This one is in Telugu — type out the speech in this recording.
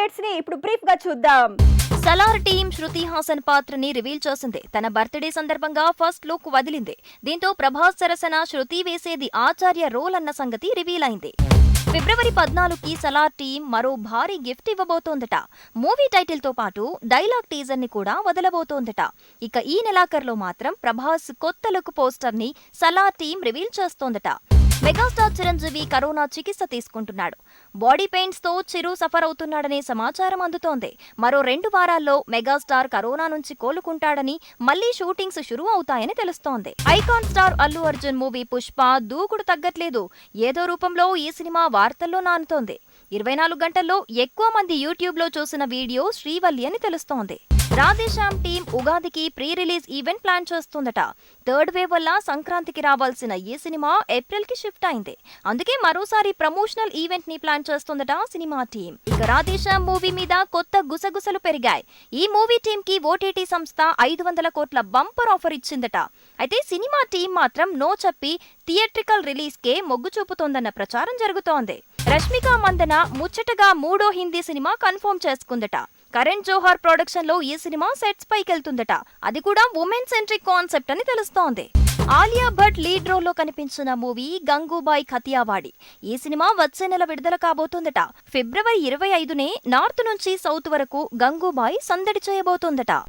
అప్డేట్స్ని ఇప్పుడు బ్రీఫ్గా చూద్దాం. సలార్ టీం శృతి హాసన్ పాత్రని రివీల్ చేసింది. తన బర్త్డే సందర్భంగా ఫస్ట్ లుక్ వదిలింది. దీంతో ప్రభాస్ సరసన శృతి వేసేది ఆచార్య రోల్ అన్న సంగతి రివీల్ అయింది. ఫిబ్రవరి పద్నాలుగుకి సలార్ టీం మరో భారీ గిఫ్ట్ ఇవ్వబోతోందట. మూవీ టైటిల్తో పాటు డైలాగ్ టీజర్ని కూడా వదలబోతోందట. ఇక ఈ నెలాఖరులో మాత్రం ప్రభాస్ కొత్త లుక్ పోస్టర్ని సలార్ టీం రివీల్ చేస్తోందట. మెగాస్టార్ చిరంజీవి కరోనా చికిత్స తీసుకుంటున్నాడు. బాడీ పెయిన్స్తో చిరు సఫర్ అవుతున్నాడనే సమాచారం అందుతోంది. మరో రెండు వారాల్లో మెగాస్టార్ కరోనా నుంచి కోలుకుంటాడని మళ్ళీ షూటింగ్స్ షురూ అవుతాయని తెలుస్తోంది. Icon star Allu Arjun movie Pushpa దూకుడు తగ్గట్లేదు. ఏదో రూపంలో ఈ సినిమా వార్తల్లో నానుతోంది. ఇరవై నాలుగు గంటల్లో ఎక్కువ మంది యూట్యూబ్లో చూసిన వీడియో శ్రీవల్లి అని తెలుస్తోంది. రాధేశ్యామ్ టీం ఉగాదికి ప్రీ రిలీజ్ ఈవెంట్ ప్లాన్ చేస్తుందట. థర్డ్ వేవ్ వల్ల సంక్రాంతికి రావాల్సిన ఈ సినిమా ఏప్రిల్కి షిఫ్ట్ అయింది. అందుకే మరోసారి ప్రమోషనల్ ఈవెంట్ని ప్లాన్ చేస్తుందట సినిమా టీం. ఇక రాధేశ్యామ్ మూవీ మీద కొత్త గుసగుసలు పెరిగాయి. ఈ మూవీ టీం కి ఓటీటీ సంస్థ ఐదు వందల కోట్ల బంపర్ ఆఫర్ ఇచ్చిందట. అయితే సినిమా టీం మాత్రం నో చెప్పి థియేట్రికల్ రిలీజ్ కే మొగ్గు చూపుతోందన్న ప్రచారం జరుగుతోంది. రష్మిక మందన ముచ్చటగా మూడో హిందీ సినిమా కన్ఫర్మ్ చేసుకుందట. కరణ్ జోహార్ ప్రొడక్షన్లో ఈ సినిమా సెట్స్ పైకెళ్తుందట. అది కూడా ఉమెన్ సెంట్రిక్ కాన్సెప్ట్ అని తెలుస్తోంది. ఆలియా భట్ లీడ్ రోల్లో కనిపించిన మూవీ గంగూబాయ్ ఖతియావాడి. ఈ సినిమా వచ్చే నెల విడుదల కాబోతుందట. ఫిబ్రవరి ఇరవై ఐదునే నార్త్ నుంచి సౌత్ వరకు గంగూబాయ్ సందడి చేయబోతోందట.